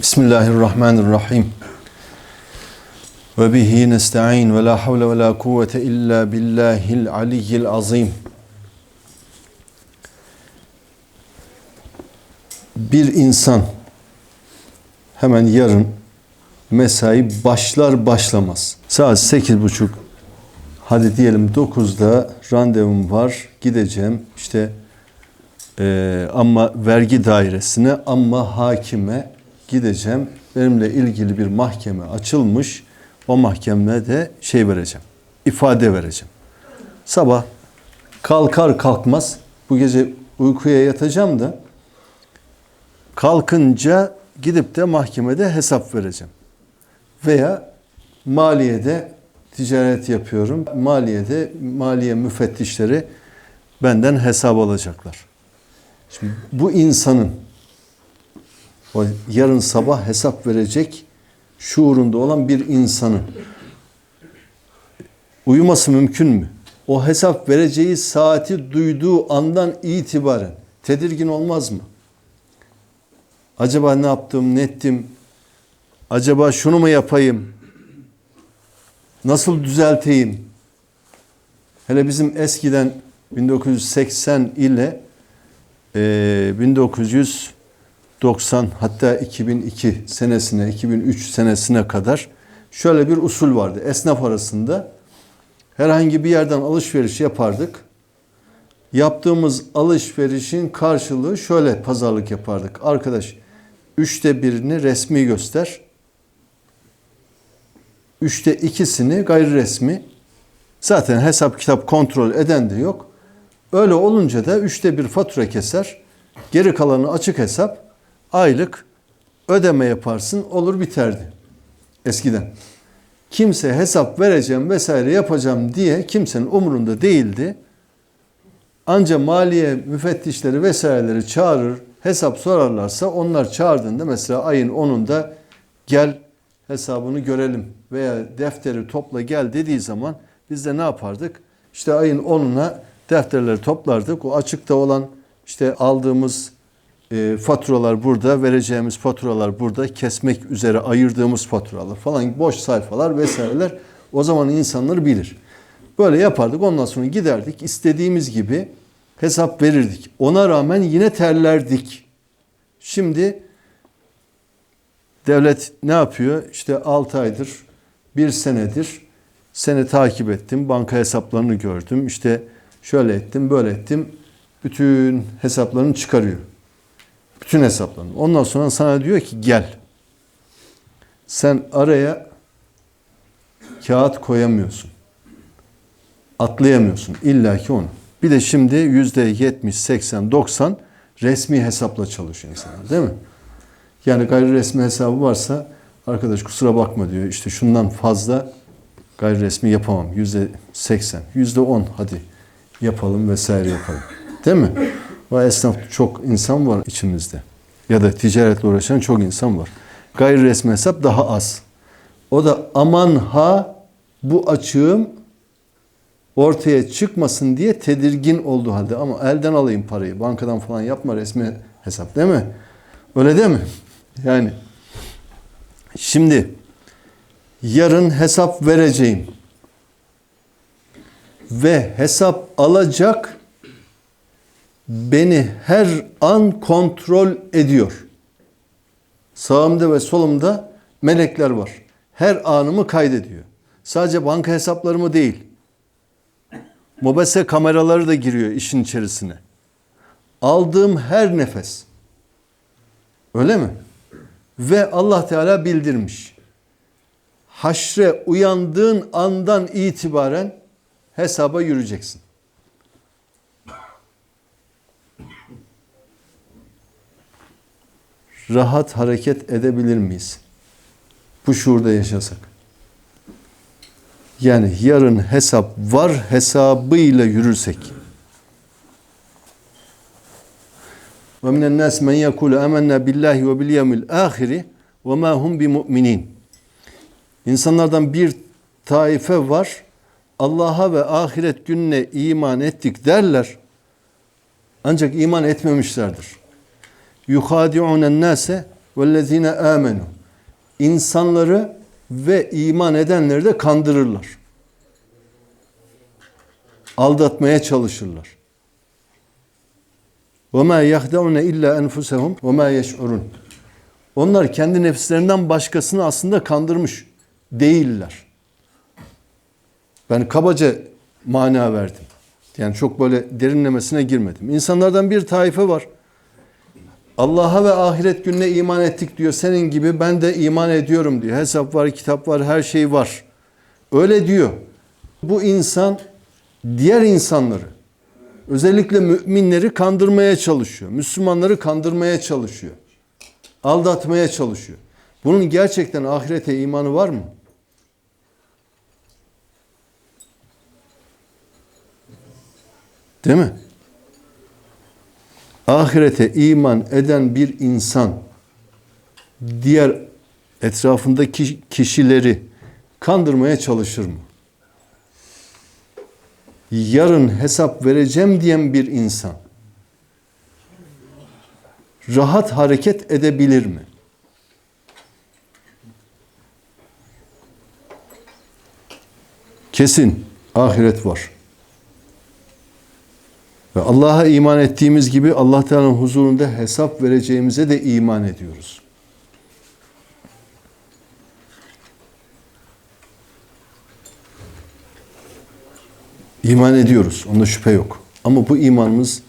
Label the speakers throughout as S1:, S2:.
S1: Bismillahirrahmanirrahim. Ve bihi nesta'in ve la havle ve la kuvvete illa billahil aliyyil azim. Bir insan hemen yarın mesai başlar başlamaz. Saat sekiz buçuk hadi diyelim 9'da randevum var gideceğim işte e, ama vergi dairesine ama hakime gideceğim. Benimle ilgili bir mahkeme açılmış. O mahkemede şey vereceğim. ifade vereceğim. Sabah kalkar kalkmaz bu gece uykuya yatacağım da kalkınca gidip de mahkemede hesap vereceğim. Veya maliyede ticaret yapıyorum. Maliyede maliye müfettişleri benden hesap alacaklar. Şimdi bu insanın o yarın sabah hesap verecek şuurunda olan bir insanın uyuması mümkün mü? O hesap vereceği saati duyduğu andan itibaren tedirgin olmaz mı? Acaba ne yaptım, ne ettim? Acaba şunu mu yapayım? Nasıl düzelteyim? Hele bizim eskiden 1980 ile e, 1990 hatta 2002 senesine, 2003 senesine kadar şöyle bir usul vardı. Esnaf arasında herhangi bir yerden alışveriş yapardık. Yaptığımız alışverişin karşılığı şöyle pazarlık yapardık. Arkadaş üçte birini resmi göster. Üçte ikisini gayri resmi. Zaten hesap kitap kontrol eden de yok. Öyle olunca da üçte bir fatura keser. Geri kalanı açık hesap. Aylık ödeme yaparsın olur biterdi. Eskiden. Kimse hesap vereceğim vesaire yapacağım diye kimsenin umurunda değildi. Anca maliye müfettişleri vesaireleri çağırır, hesap sorarlarsa onlar çağırdığında mesela ayın 10'unda gel hesabını görelim veya defteri topla gel dediği zaman biz de ne yapardık? İşte ayın 10'una defterleri toplardık. O açıkta olan işte aldığımız e, faturalar burada, vereceğimiz faturalar burada, kesmek üzere ayırdığımız faturalar falan boş sayfalar vesaireler o zaman insanlar bilir. Böyle yapardık. Ondan sonra giderdik. istediğimiz gibi hesap verirdik. Ona rağmen yine terlerdik. Şimdi devlet ne yapıyor? İşte 6 aydır, bir senedir seni takip ettim. Banka hesaplarını gördüm. İşte şöyle ettim, böyle ettim. Bütün hesaplarını çıkarıyor. Bütün hesaplarını. Ondan sonra sana diyor ki gel. Sen araya kağıt koyamıyorsun. Atlayamıyorsun. İlla ki onu. Bir de şimdi yüzde yetmiş, seksen, doksan resmi hesapla çalışıyor insanlar değil mi? Yani gayri resmi hesabı varsa arkadaş kusura bakma diyor. İşte şundan fazla gayri resmi yapamam. Yüzde seksen, yüzde on hadi yapalım vesaire yapalım. Değil mi? Ve esnaf çok insan var içimizde. Ya da ticaretle uğraşan çok insan var. Gayri resmi hesap daha az. O da aman ha bu açığım ortaya çıkmasın diye tedirgin olduğu halde ama elden alayım parayı bankadan falan yapma resmi hesap değil mi? Öyle değil mi? Yani şimdi yarın hesap vereceğim ve hesap alacak beni her an kontrol ediyor. Sağımda ve solumda melekler var. Her anımı kaydediyor. Sadece banka hesaplarımı değil. Mobese kameraları da giriyor işin içerisine. Aldığım her nefes. Öyle mi? Ve Allah Teala bildirmiş. Haşre uyandığın andan itibaren hesaba yürüyeceksin. Rahat hareket edebilir miyiz? Bu şuurda yaşasak. Yani yarın hesap var hesabıyla yürürsek. Ve minen nas men yekulu amennâ billahi ve bil yevmil ahiri ve ma hum bi mu'minin. İnsanlardan bir taife var. Allah'a ve ahiret gününe iman ettik derler. Ancak iman etmemişlerdir Yuhadi'unen nase vellezine amenu. İnsanları ve iman edenleri de kandırırlar. Aldatmaya çalışırlar. وَمَا يَخْدَعُونَ اِلَّا اَنْفُسَهُمْ وَمَا يَشْعُرُونَ Onlar kendi nefslerinden başkasını aslında kandırmış değiller. Ben kabaca mana verdim. Yani çok böyle derinlemesine girmedim. İnsanlardan bir taife var. Allah'a ve ahiret gününe iman ettik diyor. Senin gibi ben de iman ediyorum diyor. Hesap var, kitap var, her şey var. Öyle diyor. Bu insan diğer insanları özellikle müminleri kandırmaya çalışıyor. Müslümanları kandırmaya çalışıyor. Aldatmaya çalışıyor. Bunun gerçekten ahirete imanı var mı? Değil mi? Ahirete iman eden bir insan diğer etrafındaki kişileri kandırmaya çalışır mı? Yarın hesap vereceğim diyen bir insan rahat hareket edebilir mi? Kesin ahiret var. Ve Allah'a iman ettiğimiz gibi Allah Teala'nın huzurunda hesap vereceğimize de iman ediyoruz. İman ediyoruz. Onda şüphe yok. Ama bu imanımız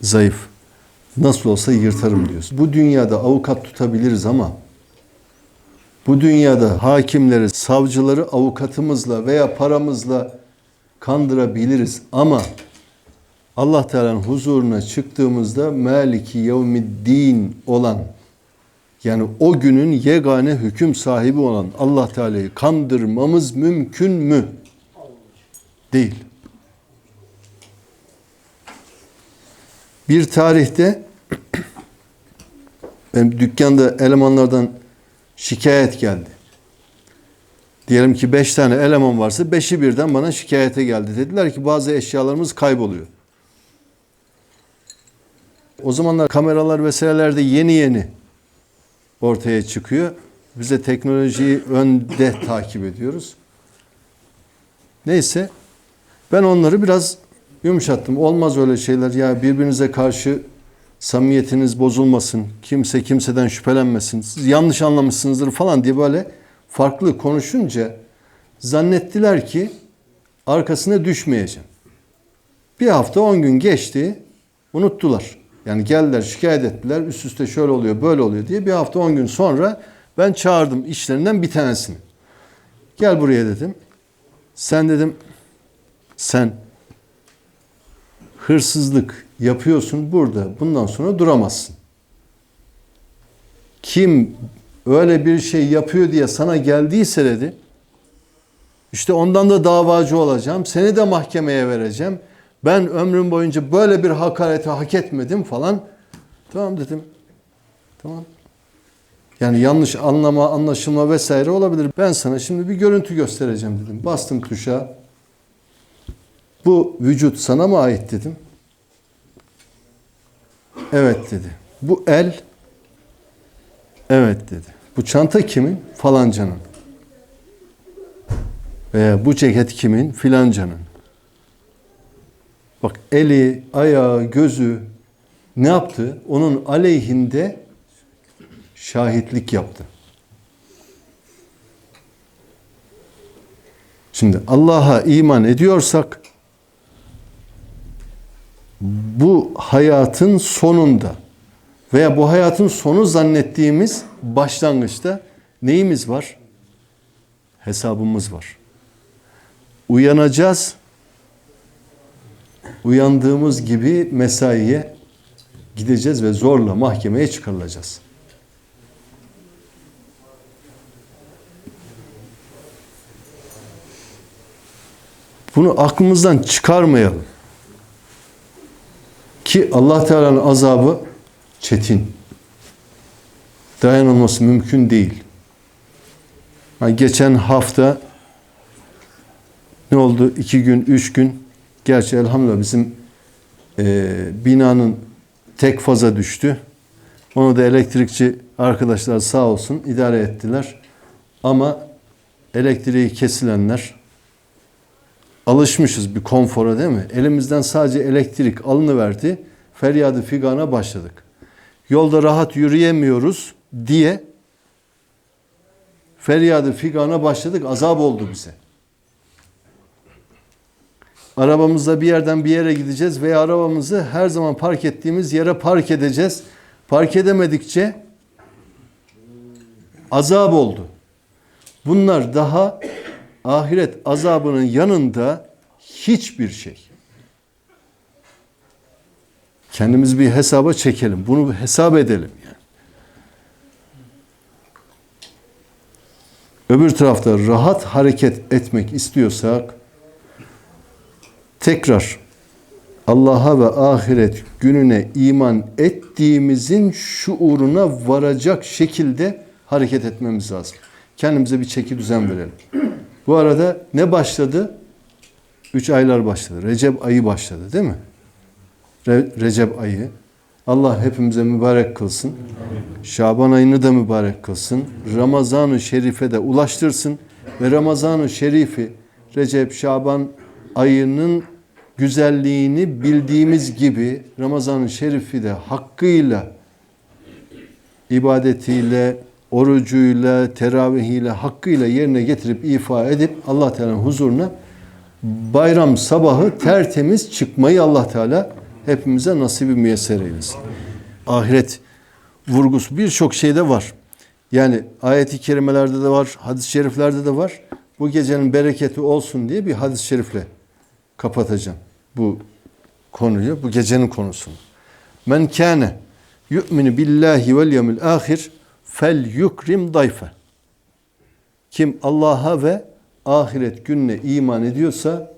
S1: zayıf. Nasıl olsa yırtarım diyoruz. Bu dünyada avukat tutabiliriz ama bu dünyada hakimleri, savcıları avukatımızla veya paramızla kandırabiliriz ama Allah Teala'nın huzuruna çıktığımızda Maliki Yevmiddin olan yani o günün yegane hüküm sahibi olan Allah Teala'yı kandırmamız mümkün mü? Değil. Bir tarihte benim dükkanda elemanlardan şikayet geldi. Diyelim ki beş tane eleman varsa beşi birden bana şikayete geldi. Dediler ki bazı eşyalarımız kayboluyor. O zamanlar kameralar vesaireler de yeni yeni ortaya çıkıyor. Biz de teknolojiyi önde takip ediyoruz. Neyse ben onları biraz yumuşattım. Olmaz öyle şeyler ya birbirinize karşı samimiyetiniz bozulmasın. Kimse kimseden şüphelenmesin. Siz yanlış anlamışsınızdır falan diye böyle farklı konuşunca zannettiler ki arkasına düşmeyeceğim. Bir hafta on gün geçti. Unuttular. Yani geldiler şikayet ettiler. Üst üste şöyle oluyor böyle oluyor diye. Bir hafta on gün sonra ben çağırdım işlerinden bir tanesini. Gel buraya dedim. Sen dedim sen hırsızlık yapıyorsun burada. Bundan sonra duramazsın. Kim öyle bir şey yapıyor diye sana geldiyse dedi. İşte ondan da davacı olacağım. Seni de mahkemeye vereceğim. Ben ömrüm boyunca böyle bir hakareti hak etmedim falan. Tamam dedim. Tamam. Yani yanlış anlama, anlaşılma vesaire olabilir. Ben sana şimdi bir görüntü göstereceğim dedim. Bastım tuşa. Bu vücut sana mı ait dedim. Evet dedi. Bu el Evet dedi. Bu çanta kimin? Falancanın. Veya bu ceket kimin? Filancanın. Bak eli, ayağı, gözü ne yaptı? Onun aleyhinde şahitlik yaptı. Şimdi Allah'a iman ediyorsak bu hayatın sonunda veya bu hayatın sonu zannettiğimiz başlangıçta neyimiz var? Hesabımız var. Uyanacağız. Uyandığımız gibi mesaiye gideceğiz ve zorla mahkemeye çıkarılacağız. Bunu aklımızdan çıkarmayalım. Ki Allah Teala'nın azabı çetin. Dayanılması mümkün değil. Geçen hafta ne oldu? İki gün, üç gün. Gerçi elhamdülillah bizim e, binanın tek faza düştü. Onu da elektrikçi arkadaşlar sağ olsun idare ettiler. Ama elektriği kesilenler alışmışız bir konfora değil mi? Elimizden sadece elektrik alınıverdi. Feryadı figana başladık. Yolda rahat yürüyemiyoruz diye feryadı figana başladık. Azap oldu bize. Arabamızla bir yerden bir yere gideceğiz veya arabamızı her zaman park ettiğimiz yere park edeceğiz. Park edemedikçe azap oldu. Bunlar daha ahiret azabının yanında hiçbir şey. Kendimiz bir hesaba çekelim. Bunu hesap edelim yani. Öbür tarafta rahat hareket etmek istiyorsak tekrar Allah'a ve ahiret gününe iman ettiğimizin şuuruna varacak şekilde hareket etmemiz lazım. Kendimize bir çeki düzen verelim. Bu arada ne başladı? Üç aylar başladı. Recep ayı başladı değil mi? Re- Recep ayı. Allah hepimize mübarek kılsın. Şaban ayını da mübarek kılsın. Ramazan-ı Şerif'e de ulaştırsın. Ve Ramazan-ı Şerif'i Recep, Şaban ayının güzelliğini bildiğimiz gibi Ramazan-ı Şerif'i de hakkıyla ibadetiyle, orucuyla, teravihiyle, hakkıyla yerine getirip ifa edip Allah Teala'nın huzuruna bayram sabahı tertemiz çıkmayı Allah Teala hepimize nasibi müyesser eylesin. Ahiret vurgusu birçok şeyde var. Yani ayeti kerimelerde de var, hadis-i şeriflerde de var. Bu gecenin bereketi olsun diye bir hadis-i şerifle kapatacağım bu konuyu, bu gecenin konusunu. Men kâne yu'minu billahi vel yevmil ahir fel yukrim dayfe. Kim Allah'a ve ahiret gününe iman ediyorsa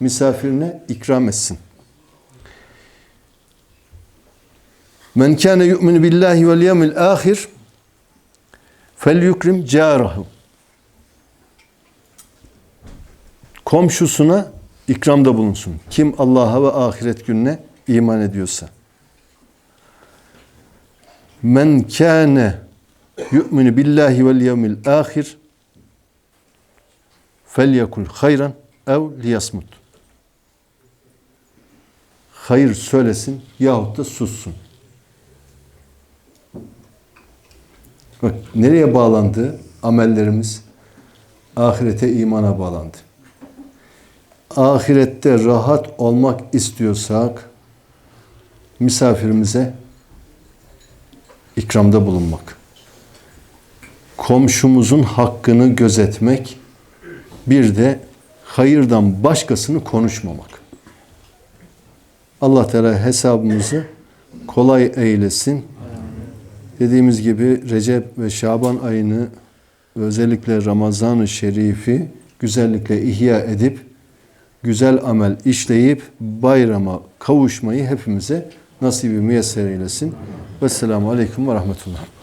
S1: misafirine ikram etsin. Men kâne yu'minu billahi vel yevmil ahir fel yukrim cârahu. Komşusuna ikramda bulunsun. Kim Allah'a ve ahiret gününe iman ediyorsa. Men kâne yu'minu billahi vel yevmil ahir felyekul hayran ev liyasmut. Hayır söylesin yahut da sussun. Bak nereye bağlandı amellerimiz? Ahirete imana bağlandı. Ahirette rahat olmak istiyorsak misafirimize ikramda bulunmak. Komşumuzun hakkını gözetmek, bir de hayırdan başkasını konuşmamak. Allah Teala hesabımızı kolay eylesin. Dediğimiz gibi Recep ve Şaban ayını özellikle Ramazan-ı Şerif'i güzellikle ihya edip güzel amel işleyip bayrama kavuşmayı hepimize nasibi müyesser eylesin. Vesselamu Aleyküm ve Rahmetullah.